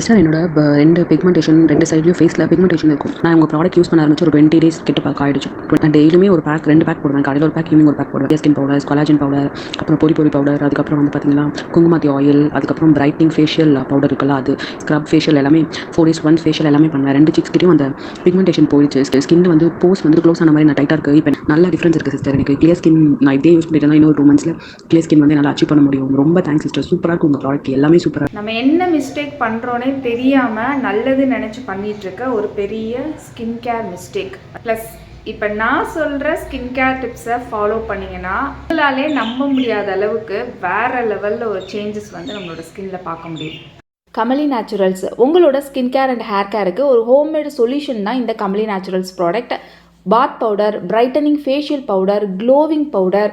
Sister என்னோட ரெண்டு pigmentation ரெண்டு சைட்லையும் ஃபேஸில் பிக்மெண்டேஷன் இருக்கும். நான் உங்கள் ப்ராடக்ட் யூஸ் பண்ண ஆரம்பிச்சு ஒரு டுவெண்ட்டி டேஸ் கிட்ட பேக் ஆயிடுச்சு. நான் டெய்லியுமே ஒரு பேக் ரெண்டு பேக் போடுவேன். காலையில் ஒரு பேக் ஈவினிங் ஒரு பேக் போடுவேன். ஸ்கின் பவுடர் கொலாஜின் பவுடர் அப்புறம் பொடி பொரி பவுடர் அதுக்கப்புறம் வந்து பார்த்தீங்கன்னா குங்குமாத்தி ஆயில் அதுக்கப்புறம் பிரைட்னிங் ஃபேஷியல் பவுடர் இருக்குல்ல அது ஸ்க்ரப் ஃபேஷியல் எல்லாமே ஃபோர் டேஸ் ஒன் ஃபேஷியல் எல்லாமே பண்ணுவேன் ரெண்டு சிக்ஸ்கிட்டையும் அந்த பிக்மெண்டேஷன் போயிடுச்சு. ஸ்கின் வந்து போஸ் வந்து க்ளோஸ் ஆன மாதிரி நான் டைட்டாக இருக்குது இப்போ நல்ல டிஃப்ரென்ஸ் இருக்குது சிஸ்டர் எனக்கு கிளியர் ஸ்கின் நான் இதே யூஸ் பண்ணிட்டு இன்னொரு டூ மந்த்ஸில் கிளியர் ஸ்கின் வந்து நல்லா அச்சீவ் பண்ண முடியும். ரொம்ப தேங்க்ஸ் சிஸ்டர் சூப்பராக இருக்கும் உங்கள் ப்ராடக்ட் எல்லாமே சூப்பராக நம்ம என்ன மிஸ்டேக் பண்ணுறோன்னே தெரியாமல் நல்லது நினச்சி பண்ணிட்டு இருக்க ஒரு பெரிய ஸ்கின் கேர் மிஸ்டேக் ப்ளஸ் இப்போ நான் சொல்கிற ஸ்கின் கேர் டிப்ஸை ஃபாலோ பண்ணிங்கன்னா உங்களாலே நம்ப முடியாத அளவுக்கு வேற லெவலில் ஒரு சேஞ்சஸ் வந்து நம்மளோட ஸ்கின்ல பார்க்க முடியும். கமலி நேச்சுரல்ஸ் உங்களோட ஸ்கின் கேர் அண்ட் ஹேர் கேருக்கு ஒரு ஹோம்மேடு சொல்யூஷன் தான் இந்த Kamali Naturals product bath powder brightening facial powder glowing powder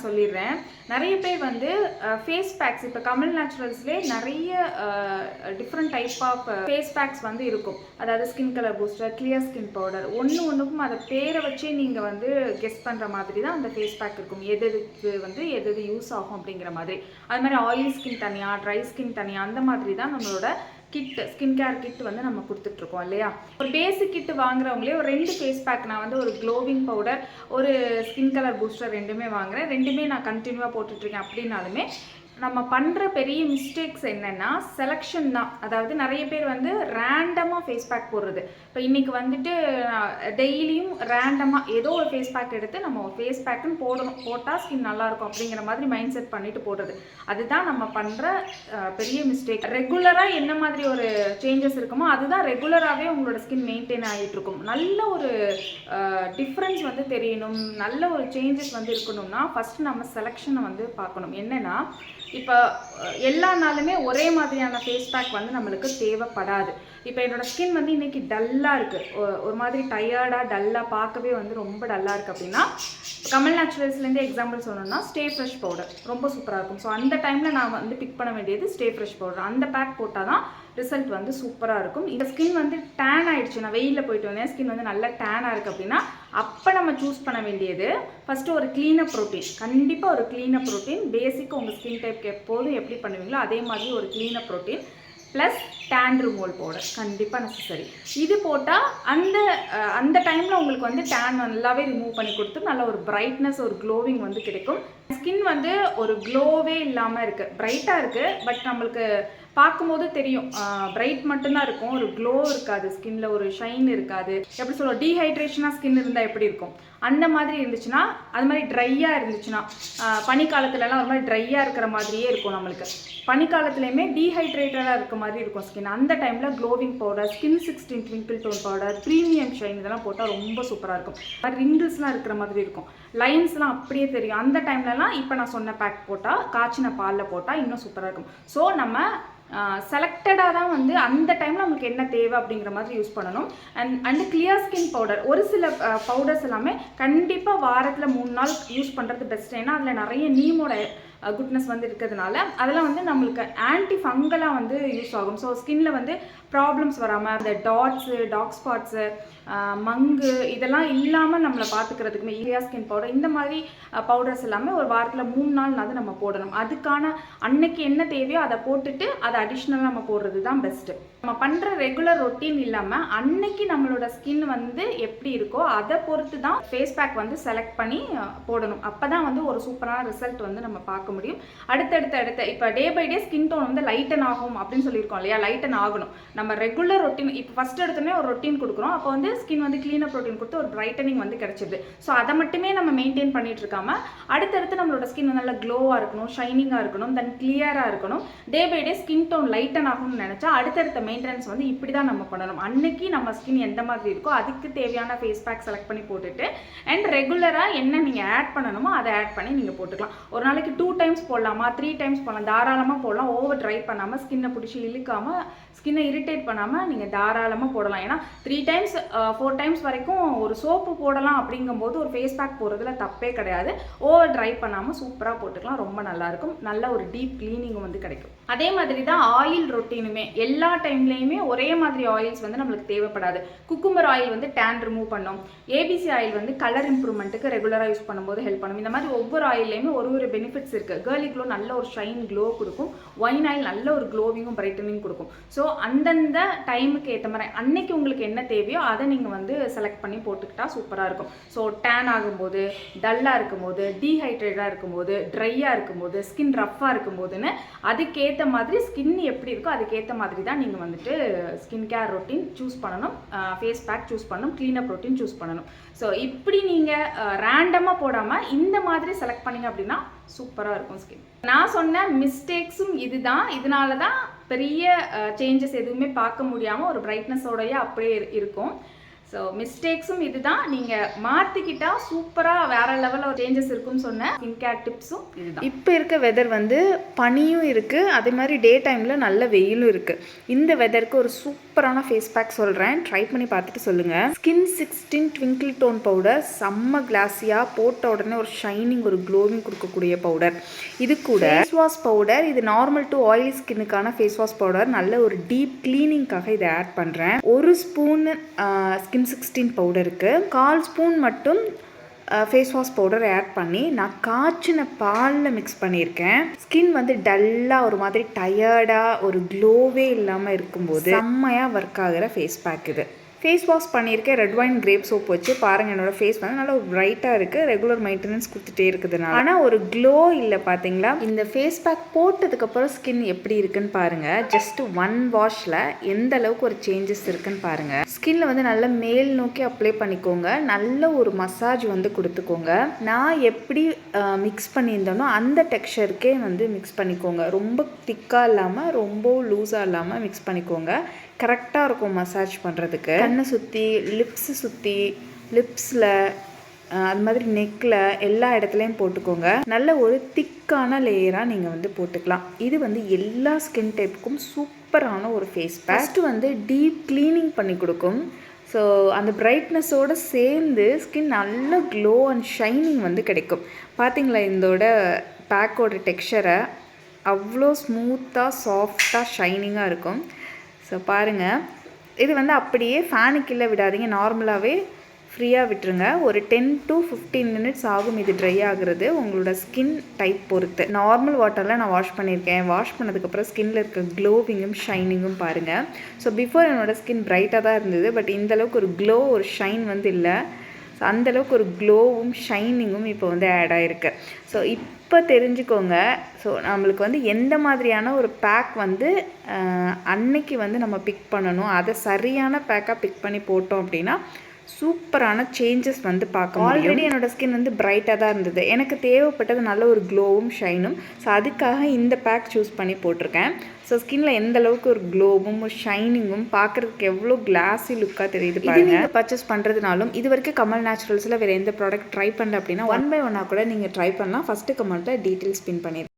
நான் சொல்லிடுறேன். நிறைய பேர் வந்து ஃபேஸ் பேக்ஸ் இப்போ கமல் நேச்சுரல்ஸ்லேயே நிறைய different type of face packs வந்து இருக்கும். அதாவது skin colour booster clear skin powder ஒன்று ஒன்றுக்கும் அதை பேரை வச்சே நீங்கள் வந்து கெஸ் பண்ணுற மாதிரி தான் அந்த ஃபேஸ் பேக் இருக்கும். எது எதுக்கு வந்து எது எது யூஸ் ஆகும் அப்படிங்கிற மாதிரி. அது மாதிரி ஆயில் ஸ்கின் தனியாக ட்ரை ஸ்கின் தனியாக அந்த மாதிரி தான் நம்மளோட கிட் ஸ்கின் கேர் கிட் வந்து நம்ம கொடுத்துட்ருக்கோம் இல்லையா? ஒரு பேசிக் கிட் வாங்குறவங்களே ஒரு ரெண்டு ஃபேஸ் பேக் நான் வந்து ஒரு க்ளோவிங் பவுடர் ஒரு ஸ்கின் கலர் பூஸ்டர் ரெண்டுமே வாங்குறேன். ரெண்டுமே நான் கண்டினியூவாக போட்டுட்ருக்கேன் அப்படின்னாலுமே நம்ம பண்ணுற பெரிய மிஸ்டேக்ஸ் என்னென்னா செலெக்ஷன் தான். அதாவது நிறைய பேர் வந்து ரேண்டமாக ஃபேஸ் பேக் போடுறது. இப்போ இன்றைக்கி வந்துட்டு டெய்லியும் ரேண்டமாக ஏதோ ஒரு ஃபேஸ் பேக் எடுத்து நம்ம ஃபேஸ் பேக்குன்னு போடணும். போட்டால் ஸ்கின் நல்லாயிருக்கும் அப்படிங்கிற மாதிரி மைண்ட் செட் பண்ணிட்டு போடுறது. அதுதான் நம்ம பண்ணுற பெரிய மிஸ்டேக் ரெகுலராக என்ன மாதிரி ஒரு சேஞ்சஸ் இருக்குமோ அதுதான் ரெகுலராகவே உங்களோட ஸ்கின் மெயின்டைன் ஆகிட்டு இருக்கும். நல்ல ஒரு டிஃப்ரென்ஸ் வந்து தெரியணும். நல்ல ஒரு சேஞ்சஸ் வந்து இருக்கணும்னா ஃபஸ்ட்டு நம்ம செலெக்ஷனை வந்து பார்க்கணும். என்னென்னா இப்போ எல்லா நாளுமே ஒரே மாதிரியான ஃபேஸ் பேக் வந்து நம்மளுக்கு தேவைப்படாது. இப்போ என்னோட ஸ்கின் வந்து இன்னைக்கு டல்லாக இருக்குது ஒரு மாதிரி டயர்டாக டல்லாக பார்க்கவே வந்து ரொம்ப டல்லாக இருக்குது அப்படின்னா கமல் நேச்சுரல்ஸ்லேருந்து எக்ஸாம்பிள் சொல்லணும்னா ஸ்டே ஃப்ரெஷ் பவுடர் ரொம்ப சூப்பராக இருக்கும். ஸோ அந்த டைமில் நான் வந்து பிக் பண்ண வேண்டியது ஸ்டே ஃப்ரெஷ் பவுடர் அந்த பேக் போட்டால் தான் ரிசல்ட் வந்து சூப்பராக இருக்கும். இந்த ஸ்கின் வந்து டேன் ஆகிடுச்சு நான் வெயிலில் போயிட்டு வந்தேன். ஸ்கின் வந்து நல்லா டேனாக இருக்குது அப்படின்னா அப்போ நம்ம சூஸ் பண்ண வேண்டியது ஃபஸ்ட்டு ஒரு க்ளீனப் ப்ரோட்டீன் கண்டிப்பாக ஒரு க்ளீனப் ப்ரோட்டீன் பேசிக் உங்கள் ஸ்கின் டைப்க்கு எப்போதும் எப்படி பண்ணுவீங்களோ அதே மாதிரி ஒரு cleanup protein plus tan removal powder கண்டிப்பாக நெசசரி இது போட்டால் அந்த அந்த டைமில் உங்களுக்கு வந்து டேன் நல்லாவே ரிமூவ் பண்ணி கொடுத்து நல்ல ஒரு பிரைட்னஸ் ஒரு க்ளோவிங் வந்து கிடைக்கும். ஸ்கின் வந்து ஒரு க்ளோவே இல்லாமல் இருக்குது பிரைட்டாக இருக்குது பட் நம்மளுக்கு பார்க்கும்போது தெரியும். பிரைட் மட்டும்தான் இருக்கும். ஒரு க்ளோ இருக்காது. ஸ்கின்ல ஒரு ஷைன் இருக்காது. எப்படி சொல்லுவோம் டீஹைட்ரேஷனாக ஸ்கின் இருந்தால் எப்படி இருக்கும்? அந்த மாதிரி இருந்துச்சுன்னா அது மாதிரி ட்ரையாக இருந்துச்சுன்னா பனிக்காலத்துலலாம் ஒரு மாதிரி ட்ரையாக இருக்கிற மாதிரியே இருக்கும் நம்மளுக்கு. பனிக்காலத்துலேயுமே டீஹைட்ரேட்டடாக இருக்க மாதிரி இருக்கும் ஸ்கின் அந்த டைமில் glowing powder skin sixteen twinkle tone powder premium shine இதெல்லாம் போட்டால் ரொம்ப சூப்பராக இருக்கும். ரிங்கிள்ஸ்லாம் இருக்கிற மாதிரி இருக்கும். லைன்ஸ்லாம் அப்படியே தெரியும். அந்த டைம்லலாம் இப்போ நான் சொன்ன பேக் போட்டால் காய்ச்சின பாலில் போட்டால் இன்னும் சூப்பராக இருக்கும். ஸோ நம்ம செலக்டடாக தான் வந்து அந்த டைமில் நமக்கு என்ன தேவை அப்படிங்கிற மாதிரி யூஸ் பண்ணணும். And and clear skin powder ஒரு சில பவுடர்ஸ் எல்லாமே கண்டிப்பாக வாரத்தில் மூணு நாள் யூஸ் பண்ணுறது பெஸ்ட் ஏன்னா அதில் நிறைய நீமோட குட்னஸ் வந்து இருக்கிறதுனால அதெல்லாம் வந்து நம்மளுக்கு ஆன்டி ஃபங்கலாக வந்து யூஸ் ஆகும். ஸோ ஸ்கின்ல வந்து ப்ராப்ளம்ஸ் வராமல் அந்த டாட்ஸு டாக் ஸ்பாட்ஸு மங்கு இதெல்லாம் இல்லாமல் நம்மளை பார்த்துக்கிறதுக்குமே ஈரியா ஸ்கின் பவுடர் இந்த மாதிரி பவுடர்ஸ் எல்லாமே ஒரு வாரத்தில் மூணு நாள்னாவது நம்ம போடணும். அதுக்கான அன்னைக்கு என்ன தேவையோ அதை போட்டுட்டு அதை அடிஷ்னலாக நம்ம போடுறது தான் பெஸ்ட்டு நம்ம பண்ணுற ரெகுலர் ரொட்டீன் இல்லாமல் அன்னைக்கு நம்மளோட ஸ்கின் வந்து எப்படி இருக்கோ அதை பொறுத்து தான் ஃபேஸ் பேக் வந்து செலக்ட் பண்ணி போடணும். அப்போ தான் வந்து ஒரு சூப்பரான ரிசல்ட் வந்து நம்ம பார்க்க முடியும். அடுத்தடுத்த அடுத்த இப்போ day by day skin tone வந்து லைட்டன் ஆகும் அப்படின்னு சொல்லியிருக்கோம் இல்லையா? லைட்டன் ஆகணும். நம்ம ரெகுலர் ரொட்டீன் இப்போ ஃபஸ்ட் எடுத்தோடனே ஒரு ரொட்டீன் கொடுக்குறோம். அப்போ வந்து ஸ்கின் வந்து க்ளீனர் ப்ரோட்டீன் கொடுத்து ஒரு பிரைட்டனிங் வந்து கிடைச்சிது ஸோ அதை மட்டுமே நம்ம மெயின்டைன் பண்ணிட்டு இருக்காம அடுத்தடுத்து நம்மளோட ஸ்கின் நல்லா க்ளோவாக இருக்கணும் ஷைனிங்காக இருக்கணும் தென் கிளியராக இருக்கணும். Day by day skin tone lighten ஆகணும்னு நினச்சா அடுத்தடுத்த மெயின்டெனன்ஸ் வந்து இப்படி தான் நம்ம பண்ணணும். அன்னைக்கு நம்ம ஸ்கின் எந்த மாதிரி இருக்கோ அதுக்கு தேவையான ஃபேஸ் பேக் செலக்ட் பண்ணி போட்டுட்டு அண்ட் ரெகுலராக என்ன நீங்கள் ஆட் பண்ணணுமோ அதை ஆட் பண்ணி நீங்கள் போட்டுக்கலாம். ஒரு நாளைக்கு டூ டைம்ஸ் போடலாமா? த்ரீ டைம்ஸ் போடலாம். தாராளமாக போடலாம். ஓவர் ட்ரை பண்ணாமல் ஸ்கின்னை பிடிச்சி இழுக்காமல் ஸ்கின்னை இரிட்டேட் பண்ணாமல் நீங்கள் தாராளமாக போடலாம். ஏன்னா த்ரீ டைம்ஸ் ஃபோர் டைம்ஸ் வரைக்கும் ஒரு சோப்பு போடலாம் அப்படிங்கும்போது ஒரு ஃபேஸ் பேக் போடுறதுல தப்பே கிடையாது. ஓவர் ட்ரை பண்ணாமல் சூப்பராக போட்டுக்கலாம். ரொம்ப நல்லாயிருக்கும் நல்ல ஒரு டீப் க்ளீனிங் வந்து கிடைக்கும். அதே மாதிரி தான் ஆயில் ரொட்டீனுமே. எல்லா டைம்லேயுமே ஒரே மாதிரி ஆயில்ஸ் வந்து நம்மளுக்கு தேவைப்படாது. குக்கும்பர் ஆயில் வந்து டேன் ரிமூவ் பண்ணும். ஏபிசி ஆயில் வந்து கலர் இம்ப்ரூவ்மெண்ட்டுக்கு ரெகுலராக யூஸ் பண்ணும்போது ஹெல்ப் பண்ணும். இந்த மாதிரி ஒவ்வொரு ஆயில்லையுமே ஒரு ஒரு பெனிஃபிட்ஸ் இருக்குது கேர்லி க்ளோ நல்ல ஒரு ஷைன் க்ளோ கொடுக்கும். ஒயின் ஆயில் நல்ல ஒரு க்ளோவிங்கும் பிரைட்டனிங் கொடுக்கும். ஸோ அந்தந்த டைமுக்கு ஏற்ற மாதிரி அன்னைக்கு உங்களுக்கு என்ன தேவையோ அதை நீங்கள் வந்து செலக்ட் பண்ணி போட்டுக்கிட்டா சூப்பராக இருக்கும். ஸோ டேன் ஆகும்போது டல்லாக இருக்கும்போது டீஹைட்ரேட்டாக இருக்கும்போது ட்ரையாக இருக்கும்போது ஸ்கின் ரஃப்பாக இருக்கும்போதுன்னு அதுக்கேற்ற மாதிரி ஸ்கின் எப்படி இருக்கோ அதுக்கேற்ற மாதிரி தான் நீங்கள் வந்து வந்துட்டு ஸ்கின் கேர் ரொட்டீன் சூஸ் பண்ணணும். ஃபேஸ் பேக் சூஸ் பண்ணணும். க்ளீனப் ரொட்டீன் சூஸ் பண்ணணும். ஸோ இப்படி நீங்கள் ரேண்டமாக போடாமல் இந்த மாதிரி செலக்ட் பண்ணீங்க அப்படின்னா சூப்பராக இருக்கும் ஸ்கின் நான் சொன்ன மிஸ்டேக்ஸும் இதுதான். இதனால தான் பெரிய சேஞ்சஸ் எதுவுமே பார்க்க முடியாமல் ஒரு பிரைட்னஸோடய அப்படியே இருக்கும். ஸோ மிஸ்டேக்ஸும் இதுதான். நீங்கள் மாற்றிக்கிட்டா சூப்பராக வேற லெவலில் சேஞ்சஸ் இருக்கும்னு சொன்ன ஸ்கின் கேர் டிப்ஸும் இதுதான். இப்போ இருக்க வெதர் வந்து பனியும் இருக்குது அதே மாதிரி டே டைமில் நல்ல வெயிலும் இருக்குது இந்த வெதருக்கு ஒரு சூப்பரான ஃபேஸ் பேக் சொல்கிறேன் ட்ரை பண்ணி பார்த்துட்டு சொல்லுங்கள் skin sixteen twinkle tone powder செம்ம கிளாஸியாக போட்ட உடனே ஒரு ஷைனிங் ஒரு க்ளோவிங் கொடுக்கக்கூடிய பவுடர் இது கூட ஃபேஸ் வாஷ் பவுடர் இது நார்மல் டு ஆயிலி ஸ்கின்னுக்கான ஃபேஸ் வாஷ் பவுடர் நல்ல ஒரு டீப் க்ளீனிங்காக இதை ஆட் பண்ணுறேன் ஒரு ஸ்பூன் ஸ்கின் சிக்ஸ்டீன் பவுடருக்கு கால் ஸ்பூன் மட்டும் ஃபேஸ் வாஷ் பவுடர் ஆட் பண்ணி நான் காய்ச்சின பாலில் மிக்ஸ் பண்ணியிருக்கேன். ஸ்கின் வந்து டல்லாக ஒரு மாதிரி டயர்டாக ஒரு க்ளோவே இல்லாமல் இருக்கும்போது செம்மையாக ஒர்க் ஆகிற ஃபேஸ் பேக் இது. ஃபேஸ் வாஷ் பண்ணியிருக்கேன். ரெட் ஒயின் கிரேப் சோப் வச்சு. பாருங்கள் என்னோட ஃபேஸ் வந்து நல்லா பிரைட்டாக இருக்குது ரெகுலர் மெயின்டெனன்ஸ் கொடுத்துட்டே இருக்குதுனால ஆனால் ஒரு க்ளோ இல்லை பார்த்தீங்களா இந்த ஃபேஸ் பேக் போட்டதுக்கப்புறம் ஸ்கின் எப்படி இருக்குன்னு பாருங்கள் ஜஸ்ட் ஒன் வாஷில் எந்த அளவுக்கு ஒரு சேஞ்சஸ் இருக்குன்னு பாருங்கள் ஸ்கின்ல வந்து நல்லா மேல் நோக்கி அப்ளை பண்ணிக்கோங்க. நல்ல ஒரு மசாஜ் வந்து கொடுத்துக்கோங்க. நான் எப்படி மிக்ஸ் பண்ணியிருந்தேனோ அந்த டெக்ஸ்சருக்கே வந்து மிக்ஸ் பண்ணிக்கோங்க. ரொம்ப திக்காக இல்லாமல் ரொம்ப லூஸாக இல்லாமல் மிக்ஸ் பண்ணிக்கோங்க. கரெக்டாக இருக்கும் மசாஜ் பண்ணுறதுக்கு கண்ணை சுற்றி லிப்ஸை சுற்றி லிப்ஸில் அது மாதிரி நெக்கில் எல்லா இடத்துலையும் போட்டுக்கோங்க. நல்ல ஒரு திக்கான லேயராக நீங்கள் வந்து போட்டுக்கலாம். இது வந்து எல்லா ஸ்கின் டைப்புக்கும் சூப்பரான ஒரு ஃபேஸ் பேக் ஃபஸ்ட்டு வந்து டீப் க்ளீனிங் பண்ணி கொடுக்கும். ஸோ அந்த பிரைட்னஸோடு சேர்ந்து ஸ்கின் நல்ல க்ளோ அண்ட் ஷைனிங் வந்து கிடைக்கும். பார்த்தீங்களா இதோட பேக்கோட டெக்ஸ்சரை அவ்வளோ ஸ்மூத்தாக சாஃப்டாக ஷைனிங்காக இருக்கும். ஸோ பாருங்கள் இது வந்து அப்படியே ஃபேனுக்கு கீழே விடாதீங்க. நார்மலாகவே ஃப்ரீயாக விட்டுருங்க. ஒரு டென் டு ஃபிஃப்டீன் மினிட்ஸ் ஆகும் இது ட்ரை ஆகுறது. உங்களோட ஸ்கின் டைப் பொறுத்து. நார்மல் வாட்டரில் நான் வாஷ் பண்ணியிருக்கேன். வாஷ் பண்ணதுக்கப்புறம் ஸ்கின்ல இருக்க க்ளோவிங்கும் ஷைனிங்கும் பாருங்கள் ஸோ பிஃபோர் என்னோடய ஸ்கின் பிரைட்டாக தான் இருந்தது. பட் இந்த அளவுக்கு ஒரு க்ளோ ஒரு ஷைன் வந்து இல்லை. ஸோ அந்தளவுக்கு ஒரு க்ளோவும் ஷைனிங்கும் இப்போ வந்து ஆட் ஆகிருக்கு ஸோ இப் இப்போ தெரிஞ்சுக்கோங்க. ஸோ நம்மளுக்கு வந்து எந்த மாதிரியான ஒரு பேக் வந்து அன்னைக்கு வந்து நம்ம பிக் பண்ணணும் அதை சரியான பேக்காக பிக் பண்ணி போட்டோம் அப்படின்னா சூப்பரான சேஞ்சஸ் வந்து பார்க்க ஆல்ரெடி என்னோட ஸ்கின் வந்து பிரைட்டாக தான் இருந்தது. எனக்கு தேவைப்பட்டது நல்ல ஒரு க்ளோவும் ஷைனும் ஸோ அதுக்காக இந்த பேக் சூஸ் பண்ணி போட்டிருக்கேன். ஸோ ஸ்கின்ல எந்த அளவுக்கு ஒரு க்ளோவும் ஒரு ஷைனிங்கும் பார்க்குறதுக்கு எவ்வளோ கிளாஸி லுக்காக தெரியுது பாருங்க. பர்ச்சேஸ் பண்ணுறதுனாலும் இது வரைக்கும் கமல் நேச்சுரல்ஸில் வேறு எந்த ப்ராடக்ட் ட்ரை பண்ணல அப்படின்னா ஒன் பை ஒன்னாக கூட நீங்கள் ட்ரை பண்ணலாம். ஃபஸ்ட்டு கமெண்ட்டில் டீட்டெயில்ஸ் பின் பண்ணியிருக்கேன்